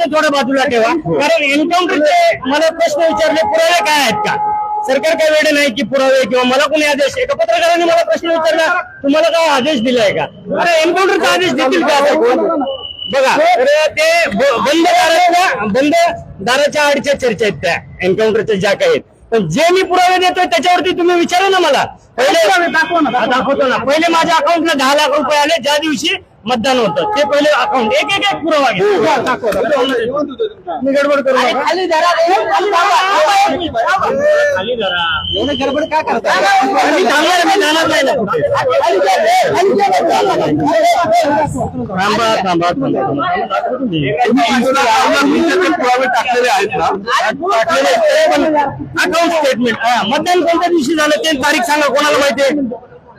प्रश्न थोडा बाजूला ठेवा कारण एन्काउंटरचे मला प्रश्न विचारले पुरावे काय आहेत का? सरकार काय वेळ नाही की पुरावे किंवा मला कोणी आदेश एका पत्रकाराने मला प्रश्न विचारला तुम्हाला काय आदेश दिलाय का? अरे एन्काउंटरचा आदेश देतील का असं कोण? बघा ते बंद दाराच्या बंद दाराच्या आडच्या चर्चा आहेत त्या एन्काउंटरच्या ज्या काही आहेत. पण जे मी पुरावे देतोय त्याच्यावरती तुम्ही विचारा ना मला. पहिले दाखवा ना दाखवतो ना. पहिले माझ्या अकाउंटला दहा लाख रुपये आले ज्या दिवशी मतदान होतं ते पहिले अकाउंट एक एक एक पुरावा घ्या मी गडबड करू नका. खाली धरा रे, खाली धरा. खाली धरा. एवढं गडबड काय करता मी थांबणार मी जाणार नाही ना कुठे. थांबा थांबा थांबा पुरावे टाकलेले आहेत ना अकाउंट स्टेटमेंट मतदान कोणत्या दिवशी झालं ते तारीख सांगा कोणाला माहितीये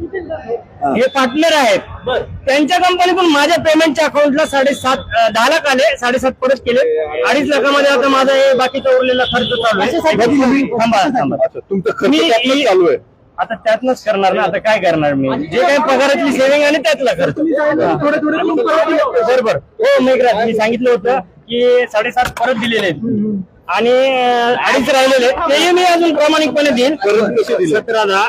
हे पार्टनर आहेत. त्यांच्या कंपनीतून माझ्या पेमेंटच्या अकाउंटला साडेसात दहा लाख आले. साडेसात परत केले. अडीच लाखामध्ये आता माझा हे बाकीचा उरलेला खर्च चालू आहे. थांबा थांबा. अच्छा तुमचं खर्च मी- त्यातनंच चालू आहे. आता त्यातनच करणार ना? आता काय करणार मी? जे काही पगारातली सेव्हिंग आणि त्यातला खर्च. बरोबर हो मेघराज मी सांगितलं होतं की साडेसात परत दिलेले आहेत. आणि अं, अडीच राहिलेले आहेत. तेही मी अजून प्रामाणिकपणे देईन. परत कसे दिले? सतरा दहा.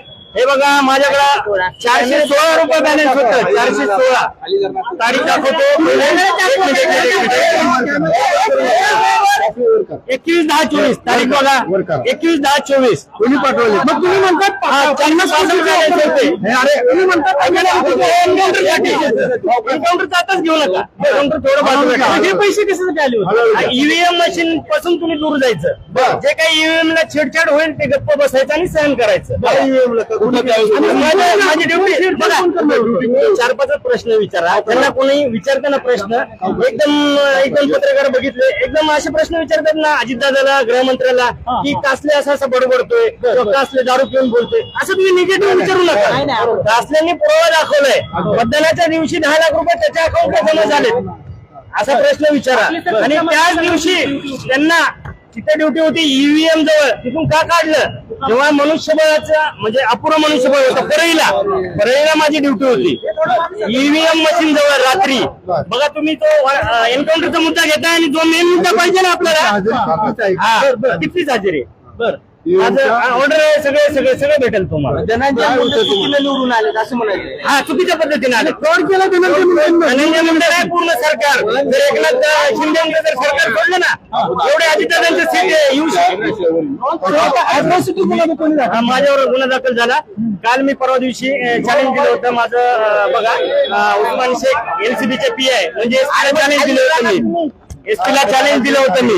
हे बघा माझ्याकडे चारशे सोळा रुपये बॅलन्स होतं. चारशे सोळा. तारीख दाखवतो. एकवीस दहा चोवीस. तारीख बघा. एकवीस दहा चोवीस. तुम्ही पाठवले. मग तुम्ही म्हणतात हा, त्यांना पासून होते. अरे तुम्ही म्हणतात एन्काउंटरसाठी आताच घेऊ नका. एन्काउंटर थोडं बाजूला ठेवा. हे पैसे कशासाठी आले होते? ईव्हीएम मशीन पासून तुम्ही दूर जायचं. जे काही ईव्हीएम ला छेडछाड होईल ते गप्प बसायचं आणि सहन करायचं. माझी- माझी ड्युटी बघा चार पाच प्रश्न विचारा. त्यांना कोणी विचारताना प्रश्न. एकदम एकदम पत्रकार बघितले. एकदम असे प्रश्न विचारतात ना अजितदादाला गृहमंत्र्याला की कासले असं असं बडबडतोय किंवा कासले दारू पिऊन बोलतोय. असं तुम्ही निगेटिव्ह विचारू नका. कासल्यांनी पुरावा दाखवलाय. मतदानाच्या दिवशी दहा लाख रुपये त्याच्या असा प्रश्न विचारा. आणि त्याच दिवशी त्यांना तिथे ड्युटी होती ईव्हीएम जवळ. तिथून का काढलं? जेव्हा मनुष्यबळाचं म्हणजे अपुरं मनुष्यबळ होतं परळीला. परळीला माझी ड्युटी होती. ईव्हीएम मशीन जवळ रात्री. बघा तुम्ही तो एन्काउंटरचा मुद्दा घेताय आणि जो मेन मुद्दा पाहिजे ना आपल्याला. हा कितीच हजेरी. बर. माझं ऑर्डर आहे सगळे सगळे सगळे भेटेल तुम्हाला. धनंजय मुंडे चुकीने निवडून आले असं म्हणायचं. हा चुकीच्या पद्धतीने आले. फ्रॉड केला धनंजय मुंडे धनंजय मुंडे नाही पूर्ण सरकार. जर एकनाथ शिंदे जर सरकार सोडलं ना. एवढे अजितदादांचे सीट येऊ शकतो माझ्यावर गुन्हा दाखल झाला. काल मी परवा दिवशी चॅलेंज दिलं होतं माझं बघा उस्मान शेख एलसीबीचे पी आहे म्हणजे चॅलेंज दिलं होतं मी. एसपीला चॅलेंज दिलं होतं मी.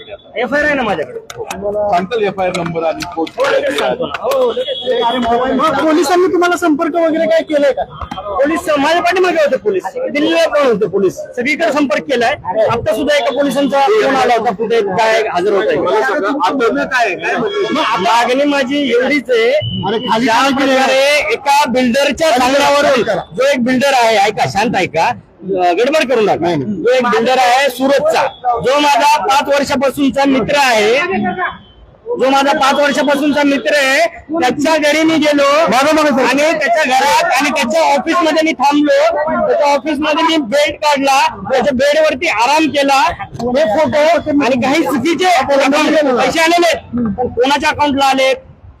एफ आय आर आहे ना माझ्याकडे? सांगताल एफ आय आर नंबर आणि post सांगतो ना. हो, लगेच. मग पोलिसांनी तुम्हाला संपर्क वगैरे काय केलाय का? पोलीस माझ्या पाठीमागे होते पोलीस. दिल्लीला पण होते पोलीस. सगळीकडे संपर्क केलाय. आता सुद्धा एका पोलिसांचा फोन आला होता कुठे काय हजर होत मला सांगा, आता काय आहे? काय मागणी माझी एवढीच आहे. ज्या प्रकारे एका बिल्डरच्या सांगण्यावरून जो एक बिल्डर आहे ऐका शांत ऐका. गडबड करू नका. जो एक बिल्डर आहे सुरतचा जो माझा पाच वर्षापासूनचा मित्र आहे जो माझा पाच वर्षापासूनचा मित्र आहे त्याच्या घरी मी गेलो आणि त्याच्या घरात आणि त्याच्या ऑफिसमध्ये मी थांबलो. त्याच्या ऑफिसमध्ये मी बेड काढला त्याच्या बेड वरती आराम केला हे फोटो आणि काही चुकीचे पैसे आलेले कोणाच्या अकाउंटला आलेत?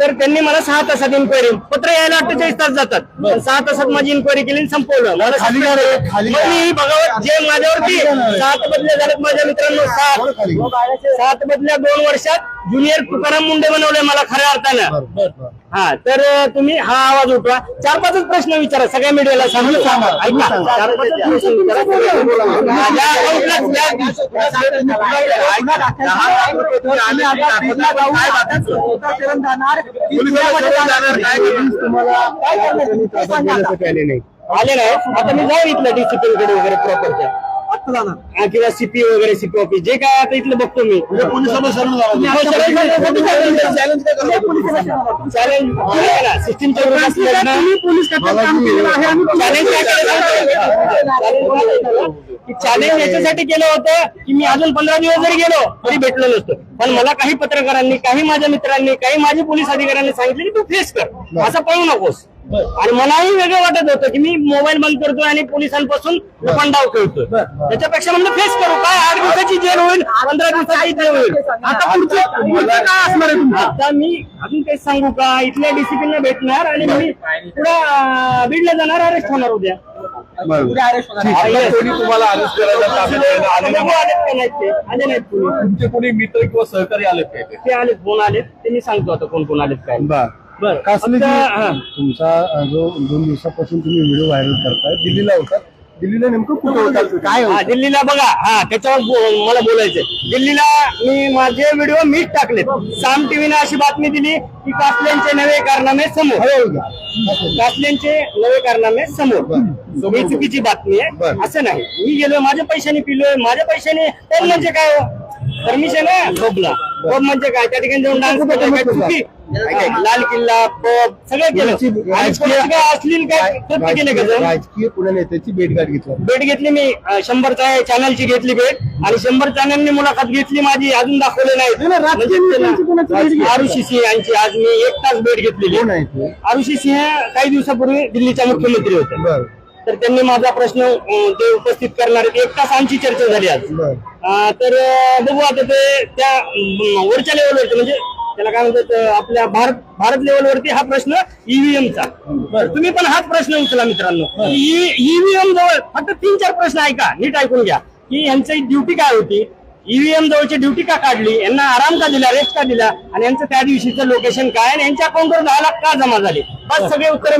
तर त्यांनी मला सहा तासात इन्क्वायरी पत्र यायला अठ्ठेचाळीस तास जातात. पण सहा तासात माझी इन्क्वायरी केली आणि संपवलं. मला जा. मी बघावं माझ्यावरती सात बदल्या झाल्यात माझ्या मित्रांनो सात. सात बदल्या दोन वर्षात ज्युनियर तुकाराम मुंडे बनवले मला खऱ्या अर्थानं. हा तर तुम्ही हा आवाज उठवा. चार पाचच प्रश्न विचारा सगळ्या मीडियाला सांगू. सांगा, ऐका. सांगा. चार पाचच प्रश्न विचारा. आले नाही आता मी जाऊ इथलं डिसिप्लिनकडे वगैरे प्रॉपरच्या हा, किंवा सीपी वगैरे सीपी ऑफिस जे काय आता इथलं बघतो मी चॅलेंज सिस्टीमच्या चॅलेंज याच्यासाठी केलं होतं की मी अजून पंधरा दिवस जरी गेलो तरी भेटलो नसतो पण मला काही पत्रकारांनी काही माझ्या मित्रांनी काही माझे पोलीस अधिकाऱ्यांनी सांगितले की तू फेस कर असं पळू नकोस आणि मलाही वेगळं वाटत होतं की मी मोबाईल बंद करतोय आणि पोलिसांपासून डाव खेळतोय. त्याच्यापेक्षा म्हणलं फेस करू. काय आठ दिवसाची जेल होईल? पंधरा दिवसाची जेल होईल? आता पुढचे पुढचं काय असणार आहे तुमचं? आता मी अजून काही सांगू का? इथल्या डिसिप्लिनला भेटणार आणि मी पुढे बीडला जाणार अरेस्ट होणार उद्या. तुम्हाला अरेस्ट करायला आलेत तुमचे कोणी मित्र किंवा सहकारी आले काय ते आलेत कोण आलेत? ते मी सांगतो आता कोण कोण आलेत काय. बर. कासले फक्त, हा. तुमचा जो दोन दिवसापासून तुम्ही व्हिडिओ व्हायरल करताय दिल्लीला होता दिल्लीला नेमकं कुठे होता काय हा होतं? दिल्लीला बघा. हा त्याच्यावर बो- मला बोलायचंय. दिल्लीला मी माझे व्हिडिओ मीच टाकलेत. साम टीव्हीने अशी बातमी दिली की कासल्यांचे नवे कारनामे समोर. हळूहळू घ्या. कासल्यांचे नवे कारनामे समोर. बरं. ही चुकीची बातमी आहे. बरं. असं नाही. मी गेलोय माझ्या पैशाने पिलोय. माझ्या पैशाने तर म्हणजे काय परमिशन आहे? पबला पब म्हणजे काय त्या ठिकाणी जाऊन डान्स करतोय काय चुकी? काय? लाल किल्ला पब सगळं केलं. आणि राजकीय कोणाचं काय अश्लील काय कृत्य केलं का राजकीय जाऊन? राजकीय पुणे नेत्याची भेटगाठ घेतली. भेट घेतली मी अं, शंभरचा चॅनलची घेतली भेट. आणि शंभर चॅनलनी मुलाखत घेतली माझी अजून दाखवले नाही, नाही, राजकीय नेत्यांची कोणाची भेट नाही घेतली? आरुषी सिंह यांची आज मी एक तास भेट घेतलेली. कोण आहे ते? आरुषी सिंह काही दिवसापूर्वी दिल्लीच्या मुख्यमंत्री होते. बर. तर त्यांनी माझा प्रश्न ते उपस्थित करणार. एक तास आमची चर्चा झाली आज. तर बघू आता ते त्या वरच्या लेवलवरती म्हणजे त्याला काय म्हणतात आपल्या भारत भारत लेवलवरती हा प्रश्न ईव्हीएमचा तुम्ही पण हाच प्रश्न उचला मित्रांनो. ईव्हीएम जवळ फक्त तीन चार प्रश्न ऐका नीट ऐकून घ्या. की यांची ड्युटी काय होती? ईव्हीएम जवळची ड्युटी का काढली? यांना आराम का दिला रेस्ट का दिला? आणि यांचं त्या दिवशीचं लोकेशन काय? आणि यांच्या अकाउंटवर दहा लाख का जमा झाले? बस सगळे उत्तर?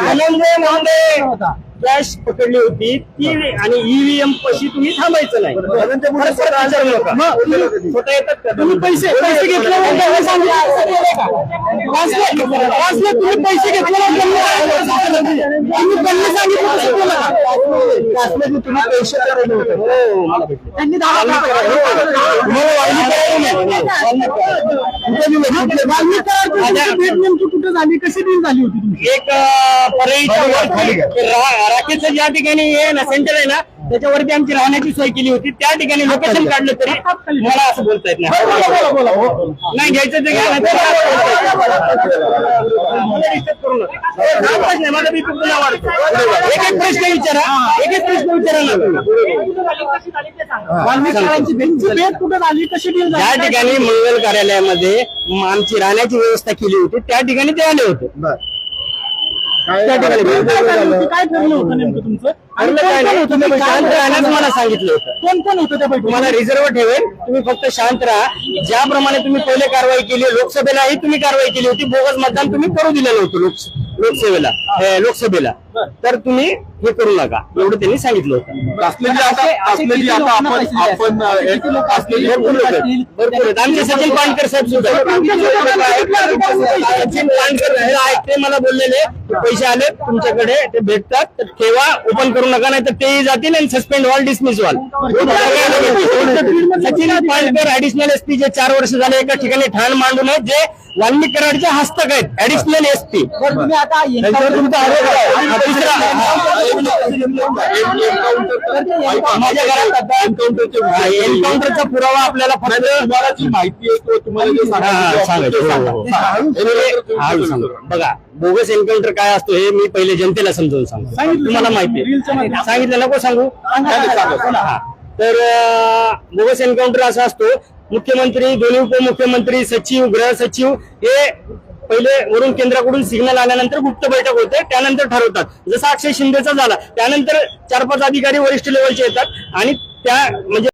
आनंद मुंडे कॅश पकडली होती. ती आणि ईव्हीएम पशी तुम्ही थांबायचं नाही. स्वतः येतात का? तुम्ही पैसे पैसे घेतले म्हणजे सांगा. वाचले वाचले तुम्ही पैसे घेतले म्हणजे सांगितलं. तुम्ही पैसे करायला होते मला भेटले. त्यांनी कुठे झाली? कशी डील झाली होती तुमची? एक परळीच्या घ्या. रा- राकेशचं ज्या ठिकाणी हे ना सेंटर आहे ना. त्याच्यावरती आमची राहण्याची सोय केली होती. त्या ठिकाणी लोकेशन काढलं तरी मला असं बोलता येत नाही. नाही घ्यायचं ते घ्या माझा पुन्हा वाढतो. एक एक प्रश्न विचारा. एक एक प्रश्न विचारा ना. वाल्मिकांची भेट कुठे झाली? कशी डील ज्या ठिकाणी मंगल कार्यालयामध्ये म- आमची राहण्याची व्यवस्था केली होती त्या ठिकाणी ते आले होते. त्या ठिकाणी भेट झालं. काय ठरलं होतं नेमकं तुमचं? आणि ठरलं काय कोण नाही, कोण होतं तुम्ही ते शांत राहण्यास मला सांगितलं होतं. कोण कोण होतं त्या बैठकीत तुम्हाला रिझर्व ठेवेल. तुम्ही फक्त शांत राहा. ज्याप्रमाणे तुम्ही पहिले कारवाई केली लोकसभेलाही तुम्ही कारवाई केली होती बोगस मतदान तुम्ही करू दिलं नव्हतं लोक लोकसेवेला हे, लोकसभेला. तर तुम्ही हे करू नका. एवढं त्यांनी सांगितलं होतं. कासलेजी आता कासलेजी आता आपण आपण अ, एक- कासलेजी भरपूर लोक आहेत. भरपूर आहेत. आमचे सचिन पानकर साहेब सुद्धा. आहेत. सचिन पानकर सुद्धा आहेत. ते मला बोललेले. की पैसे आले तुमच्याकडे. ते भेटतात. तर ठेवा. ओपन करू नका. नाही तर तेही जातील आणि सस्पेंड व्हाल डिसमिस व्हाल. सचिन पानकर ऍडिशनल एसपी जे चार वर्ष झाले एका ठिकाणी ठाण मांडून आहेत जे वाल्मिक कराडचे हस्तक आहेत ऍडिशनल एस पी बरं तुम्ही आता त्यांच्यावर तुमचा आरोप आहे हा, दुसरा माझ्या घरात आता एन्काउंटरचा पुरावा आपल्याला फक्त माहिती हा, हा. हो, हो, हो. हे- हा. बघा बोगस एन्काउंटर काय असतो हे मी पहिले जनतेला समजावून सांगतो तुम्हाला माहिती आहे. सांगितलं नको सांगू हा. तर बोगस एन्काउंटर असा असतो मुख्यमंत्री दोन्ही उपमुख्यमंत्री सचिव गृह सचिव हे पहिले वरून केंद्राकडून सिग्नल आल्यानंतर गुप्त बैठक होते त्यानंतर ठरवतात. जसा अक्षय शिंदेचा झाला त्यानंतर चार पाच अधिकारी वरिष्ठ लेवलचे येतात आणि त्या म्हणजे